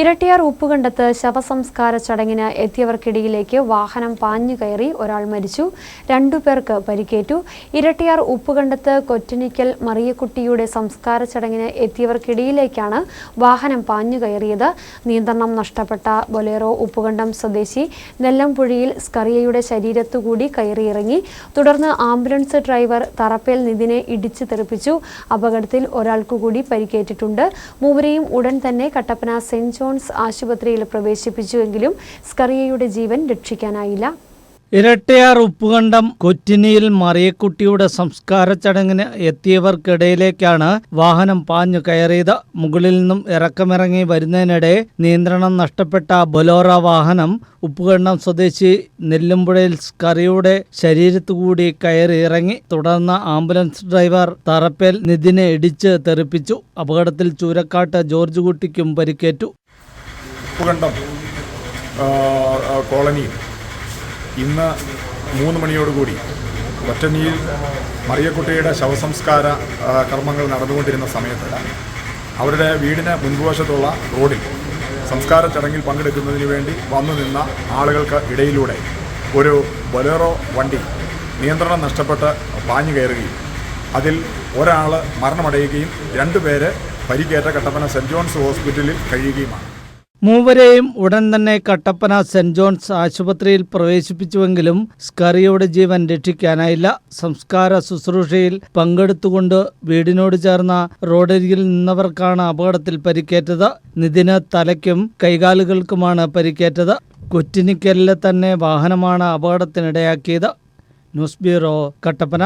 ഇരട്ടിയാർ ഉപ്പുകണ്ടത്ത് ശവസംസ്കാര ചടങ്ങിന് എത്തിയവർക്കിടയിലേക്ക് വാഹനം പാഞ്ഞു കയറി ഒരാൾ മരിച്ചു. രണ്ടു പേർക്ക് പരിക്കേറ്റു. ഇരട്ടിയാർ ഉപ്പുകണ്ടത്ത് കൊറ്റനിക്കൽ മറിയക്കുട്ടിയുടെ സംസ്കാര ചടങ്ങിന് എത്തിയവർക്കിടയിലേക്കാണ് വാഹനം പാഞ്ഞു കയറിയത്. നിയന്ത്രണം നഷ്ടപ്പെട്ട ബൊലേറോ ഉപ്പുകണ്ടം സ്വദേശി നെല്ലംപുഴിയിൽ സ്കറിയയുടെ ശരീരത്തുകൂടി കയറിയിറങ്ങി. തുടർന്ന് ആംബുലൻസ് ഡ്രൈവർ തറപ്പേൽ നിതിനെ ഇടിച്ചു തെറിപ്പിച്ചു. അപകടത്തിൽ ഒരാൾക്കുകൂടി പരിക്കേറ്റിട്ടുണ്ട്. മൂവരെയും ഉടൻ തന്നെ കട്ടപ്പന സെന്റ് ജോൺസ് ആശുപത്രിയിൽ പ്രവേശിപ്പിച്ചുവെങ്കിലും സ്കറിയയുടെ ജീവൻ രക്ഷിക്കാനായില്ല. ഇരട്ടയാർ ഉപ്പുകണ്ടം കൊറ്റിനിയിൽ മറിയക്കുട്ടിയുടെ സംസ്കാര ചടങ്ങിന് എത്തിയവർക്കിടയിലേക്കാണ് വാഹനം പാഞ്ഞു കയറിയത്. മുകളിൽ നിന്നും ഇറക്കമിറങ്ങി വരുന്നതിനിടെ നിയന്ത്രണം നഷ്ടപ്പെട്ട ബൊലോറ വാഹനം ഉപ്പുകണ്ടം സ്വദേശി നെല്ലുമ്പുഴയിൽ സ്കറിയുടെ ശരീരത്തുകൂടി കയറി ഇറങ്ങി. തുടർന്ന് ആംബുലൻസ് ഡ്രൈവർ തറപ്പേൽ നിതിനെ ഇടിച്ച് തെറിപ്പിച്ചു. അപകടത്തിൽ ചൂരക്കാട്ട് ജോർജ് കുട്ടിക്കും പരിക്കേറ്റു. ഉപ്പുകണ്ടം കോളനിയിൽ ഇന്ന് മൂന്ന് മണിയോടുകൂടി ഒറ്റനിയിൽ മറിയക്കുട്ടിയുടെ ശവസംസ്കാര കർമ്മങ്ങൾ നടന്നുകൊണ്ടിരുന്ന സമയത്ത് അവരുടെ വീടിന് മുൻവശത്തുള്ള റോഡിൽ സംസ്കാര ചടങ്ങിൽ പങ്കെടുക്കുന്നതിന് വേണ്ടി വന്നു നിന്ന ആളുകൾക്ക് ഇടയിലൂടെ ഒരു ബൊലേറോ വണ്ടി നിയന്ത്രണം നഷ്ടപ്പെട്ട് പാഞ്ഞു കയറുകയും അതിൽ ഒരാൾ മരണമടയുകയും രണ്ടുപേര് പരിക്കേറ്റ കട്ടപ്പന സെന്റ് ജോൺസ് ഹോസ്പിറ്റലിൽ കഴിയുകയുമാണ്. മൂവരെയും ഉടൻ തന്നെ കട്ടപ്പന സെന്റ് ജോൺസ് ആശുപത്രിയിൽ പ്രവേശിപ്പിച്ചുവെങ്കിലും സ്കറിയുടെ ജീവൻ രക്ഷിക്കാനായില്ല. സംസ്കാര ശുശ്രൂഷയിൽ പങ്കെടുത്തുകൊണ്ട് വീടിനോട് ചേർന്ന റോഡരികിൽ നിന്നവർക്കാണ് അപകടത്തിൽ പരിക്കേറ്റത്. നിതിന് തലയ്ക്കും കൈകാലുകൾക്കുമാണ് പരിക്കേറ്റത്. കൊറ്റിനിക്കലിലെ തന്നെ വാഹനമാണ് അപകടത്തിനിടയാക്കിയത്. News bureau Kattappana.